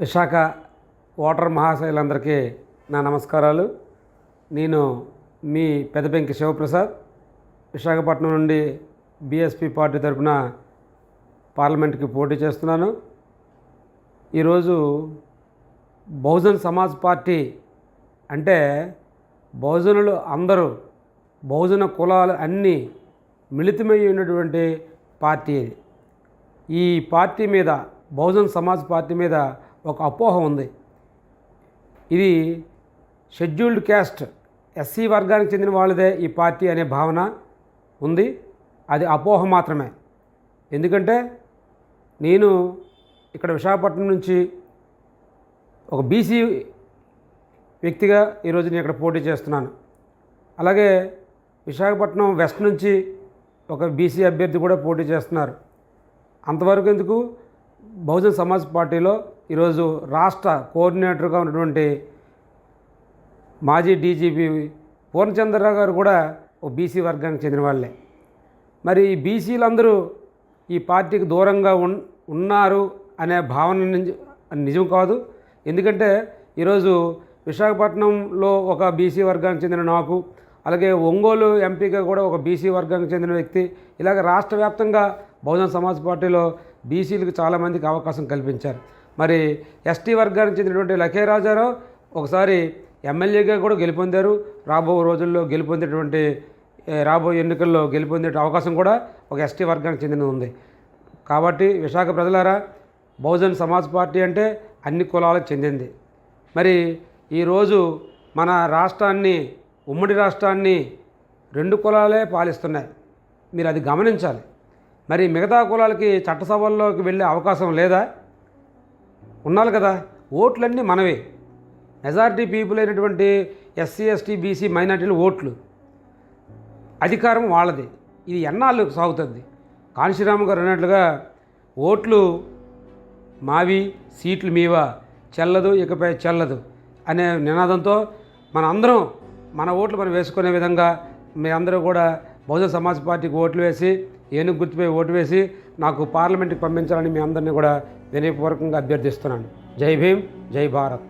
Visakha voter మహాశయులందరికీ నా నమస్కారాలు. నేను మీ పెదపెంకి శివప్రసాద్. విశాఖపట్నం నుండి బీఎస్పీ పార్టీ తరఫున పార్లమెంట్కి పోటీ చేస్తున్నాను. ఈరోజు బహుజన్ సమాజ్ పార్టీ అంటే బహుజనులు అందరూ బహుజన కులాలు అన్నీ మిళితమై ఉన్నటువంటి పార్టీ ఇది. ఈ పార్టీ మీద బహుజన్ సమాజ్ పార్టీ మీద ఒక అపోహ ఉంది. ఇది షెడ్యూల్డ్ క్యాస్ట్ ఎస్సీ వర్గానికి చెందిన వాళ్ళదే ఈ పార్టీ అనే భావన ఉంది. అది అపోహ మాత్రమే. ఎందుకంటే నేను ఇక్కడ విశాఖపట్నం నుంచి ఒక బీసీ వ్యక్తిగా ఈరోజు నేను ఇక్కడ పోటీ చేస్తున్నాను. అలాగే విశాఖపట్నం వెస్ట్ నుంచి ఒక బీసీ అభ్యర్థి కూడా పోటీ చేస్తున్నారు. అంతవరకు ఎందుకు? బహుజన్ సమాజ్ పార్టీలో ఈరోజు రాష్ట్ర కోఆర్డినేటర్గా ఉన్నటువంటి మాజీ డీజీపీ పూర్ణచంద్రరావు గారు కూడా ఓ బీసీ వర్గానికి చెందిన వాళ్ళే. మరి ఈ బీసీలందరూ ఈ పార్టీకి దూరంగా ఉన్ ఉన్నారు అనే భావన నిజం కాదు. ఎందుకంటే ఈరోజు విశాఖపట్నంలో ఒక బీసీ వర్గానికి చెందిన నాకు అలాగే ఒంగోలు ఎంపీగా కూడా ఒక బీసీ వర్గానికి చెందిన వ్యక్తి ఇలాగ రాష్ట్ర వ్యాప్తంగా బహుజన సమాజ్ పార్టీలో బీసీలకు చాలామందికి అవకాశం కల్పించారు. మరి ఎస్టీ వర్గానికి చెందినటువంటి లకే రాజారావు ఒకసారి ఎమ్మెల్యేగా కూడా గెలుపొందారు. రాబో రోజుల్లో గెలుపొందేటువంటి రాబోయే ఎన్నికల్లో గెలుపొందే అవకాశం కూడా ఒక ఎస్టీ వర్గానికి చెందిన ఉంది. కాబట్టి విశాఖ ప్రజలారా బహుజన్ సమాజ్ పార్టీ అంటే అన్ని కులాలకు చెందింది. మరి ఈరోజు మన రాష్ట్రాన్ని ఉమ్మడి రాష్ట్రాన్ని రెండు కులాలే పాలిస్తున్నాయి. మీరు అది గమనించాలి. మరి మిగతా కులాలకి చట్టసభల్లోకి వెళ్ళే అవకాశం లేదా? ఉన్నారు కదా. ఓట్లన్నీ మనవే. మెజారిటీ పీపుల్ అయినటువంటి ఎస్సీ ఎస్టీ బీసీ మైనార్టీలు ఓట్లు. అధికారం వాళ్ళది. ఇది ఎన్నాళ్ళు సాగుతుంది? కాంశీరామ్ గారు అన్నట్లుగా ఓట్లు మావి సీట్లు మీవా? చెల్లదు ఇకపై చెల్లదు అనే నినాదంతో మన అందరం మన ఓట్లు మనం వేసుకునే విధంగా మీ అందరూ కూడా బహుజన సమాజ్ పార్టీకి ఓట్లు వేసి ఏనుగు గుర్తుపై ఓటు వేసి నాకు పార్లమెంట్కి పంపించాలని మీ అందరినీ కూడా వినయపూర్వకంగా అభ్యర్థిస్తున్నాను. జై భీమ్ జై భారత్.